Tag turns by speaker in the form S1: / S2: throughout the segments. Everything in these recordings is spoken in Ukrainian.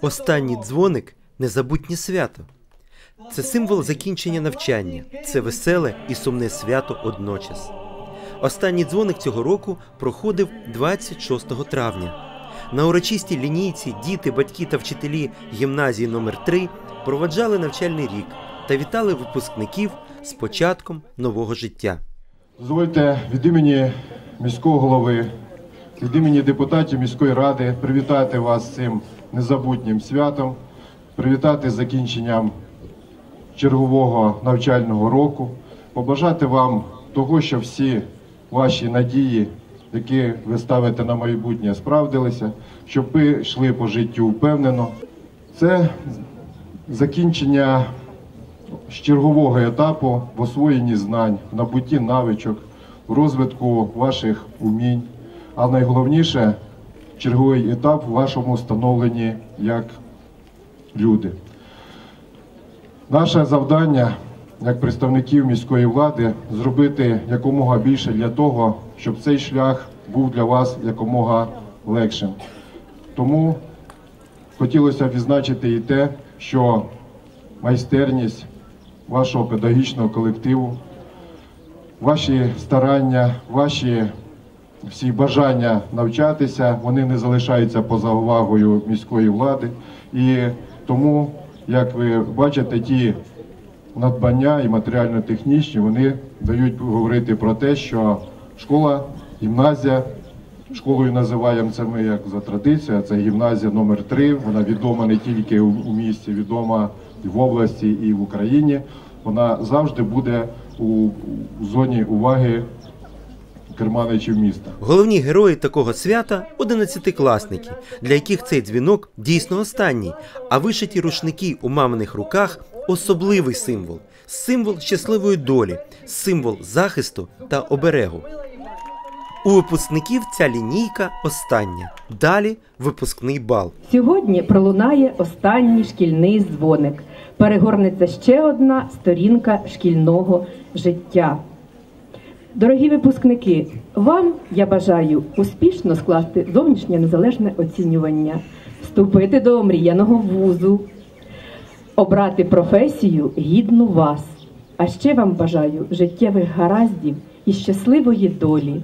S1: Останній дзвоник незабутнє свято. Це символ закінчення навчання, це веселе і сумне свято одночас. Останній дзвоник цього року проходив 26 травня. На урочистій лінійці діти, батьки та вчителі гімназії номер 3 проваджали навчальний рік та вітали випускників з початком нового життя.
S2: Дозвольте від імені міського голови, від імені депутатів міської ради привітати вас цим незабутнім святом, привітати з закінченням чергового навчального року, побажати вам того, що всі ваші надії, які ви ставите на майбутнє, справдилися, щоб ви йшли по життю впевнено. Це закінчення чергового етапу в освоєнні знань, в набутті навичок, в розвитку ваших умінь, а найголовніше черговий етап в вашому становленні як люди. Наше завдання як представників міської влади зробити якомога більше для того, щоб цей шлях був для вас якомога легшим. Тому хотілося б відзначити і те, що майстерність вашого педагогічного колективу, ваші старання, ваші всі бажання навчатися, вони не залишаються поза увагою міської влади. І тому, як ви бачите, ті надбання і матеріально-технічні, вони дають говорити про те, що школа, гімназія, школою називаємо це ми як за традицією, це гімназія номер 3 Вона відома не тільки у місті, відома і в області, і в Україні. Вона завжди буде у, у зоні уваги керманичів міста.
S1: Головні герої такого свята одинадцятикласники, для яких цей дзвінок дійсно останній, а вишиті рушники у маминих руках особливий символ, символ щасливої долі, символ захисту та оберегу. У випускників ця лінійка остання. Далі випускний бал.
S3: Сьогодні пролунає останній шкільний дзвоник. Перегорнеться ще одна сторінка шкільного життя. Дорогі випускники, вам я бажаю успішно скласти зовнішнє незалежне оцінювання, вступити до омріяного вузу, обрати професію гідну вас. А ще вам бажаю життєвих гараздів і щасливої долі.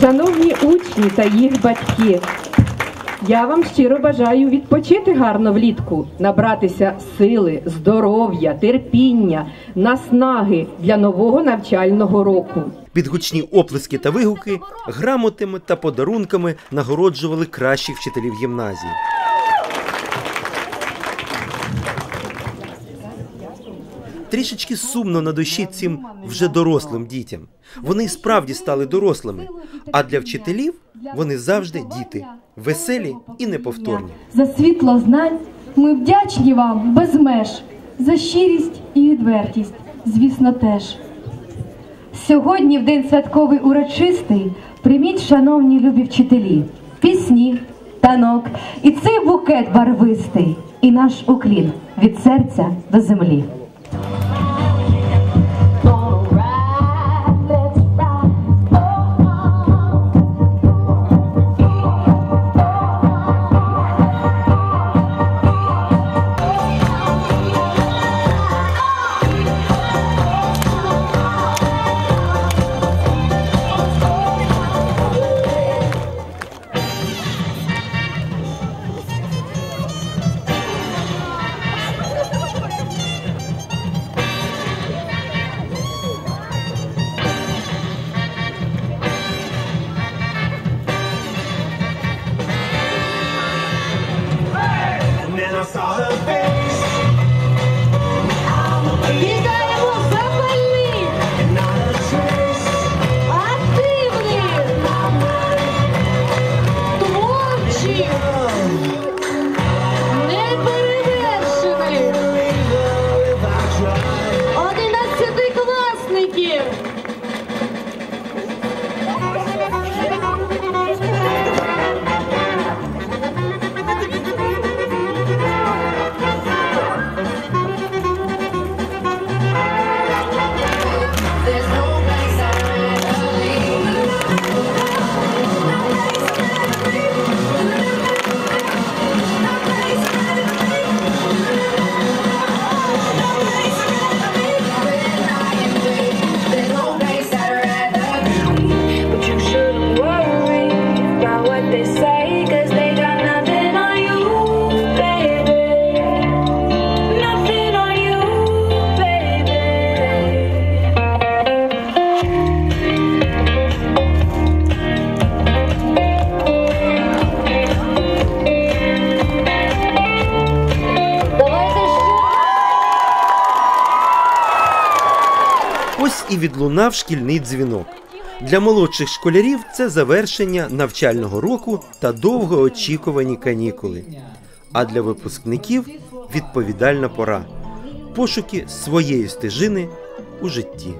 S3: Шановні учні та їх батьки, я вам щиро бажаю відпочити гарно влітку, набратися сили, здоров'я, терпіння, наснаги для нового навчального року.
S1: Під гучні оплески та вигуки грамотами та подарунками нагороджували кращих вчителів гімназії. Трішечки сумно на душі цим вже дорослим дітям. Вони справді стали дорослими, а для вчителів вони завжди діти, веселі і неповторні.
S4: За світло знань ми вдячні вам без меж, за щирість і відвертість, звісно, теж. Сьогодні, в день святковий урочистий, прийміть, шановні любі вчителі, пісні, танок і цей букет барвистий, і наш уклін від серця до землі.
S1: Відлунав шкільний дзвінок. Для молодших школярів це завершення навчального року та довгоочікувані канікули. А для випускників відповідальна пора пошуки своєї стежини у житті.